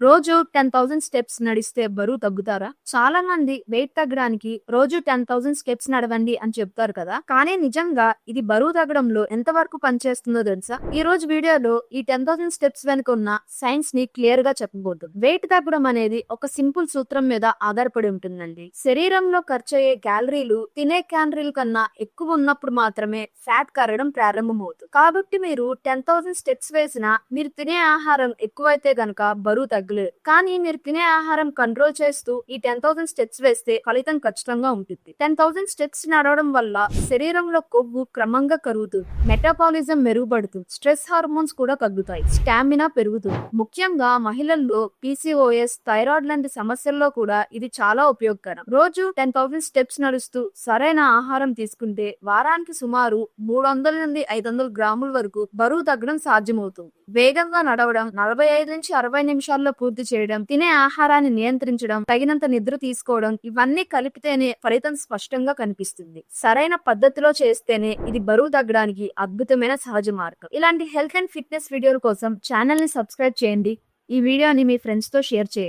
రోజు ten thousand steps నడిస్తే బరువు తగ్గుతారా? చాలా మంది వెయిట్ తగ్గడానికి రోజు టెన్ థౌసండ్ స్టెప్స్ నడవండి అని చెప్తారు కదా? కానీ నిజంగా ఇది బరువు తగ్గడంలో ఎంత వరకు పనిచేస్తుందో తెలుసా? ఈ రోజు వీడియోలో ఈ టెన్ థౌసండ్ స్టెప్స్ వెనుక ఉన్న సైన్స్ని క్లియర్గా చెప్పబోతుంది వెయిట్ తగ్గడం అనేది ఒక సింపుల్ సూత్రం మీద ఆధారపడి ఉంటుందండి. శరీరంలో ఖర్చు అయ్యే క్యాలరీలు తినే క్యాలరీల కన్నా ఎక్కువ ఉన్నప్పుడు మాత్రమే ఫ్యాట్ కరగడం ప్రారంభమవుతుంది. కాబట్టి మీరు టెన్ థౌసండ్ స్టెప్స్ వేసినా మీరు తినే ఆహారం ఎక్కువైతే గనక బరువు డబ్బులు కానీ మీరు తినే ఆహారం కంట్రోల్ చేస్తూ ఈ టెన్ థౌసండ్ స్టెప్స్ వేస్తే ఫలితం ఖచ్చితంగా ఉంటుంది. టెన్ థౌసండ్ స్టెప్స్ నడవడం వల్ల శరీరంలో కొవ్వు క్రమంగా కరుగుతుంది మెటాబాలిజం మెరుగుపడుతుంది స్ట్రెస్ హార్మోన్స్ కూడా తగ్గుతాయి. స్టామినా పెరుగుతుంది ముఖ్యంగా మహిళల్లో పీసీఓఎస్ థైరాయిడ్ లాంటి సమస్యల్లో కూడా ఇది చాలా ఉపయోగకరం. రోజు టెన్ థౌసండ్ స్టెప్స్ నడుస్తూ సరైన ఆహారం తీసుకుంటే వారానికి సుమారు మూడు వందల నుండి ఐదు వందల గ్రాముల వరకు బరువు తగ్గడం సాధ్యమవుతుంది. వేగంగా నడవడం నలభై ఐదు నుంచి అరవై నిమిషాల్లో పూర్తి చేయడం తినే ఆహారాన్ని నియంత్రించడం తగినంత నిద్ర తీసుకోవడం ఇవన్నీ కలిపితేనే ఫలితం స్పష్టంగా కనిపిస్తుంది. సరైన పద్ధతిలో చేస్తేనే ఇది బరువు తగ్గడానికి అద్భుతమైన సహజ మార్గం. ఇలాంటి హెల్త్ అండ్ ఫిట్నెస్ వీడియోల కోసం ఛానల్ని సబ్స్క్రైబ్ చేయండి. ఈ వీడియోని మీ ఫ్రెండ్స్తో షేర్ చేయండి.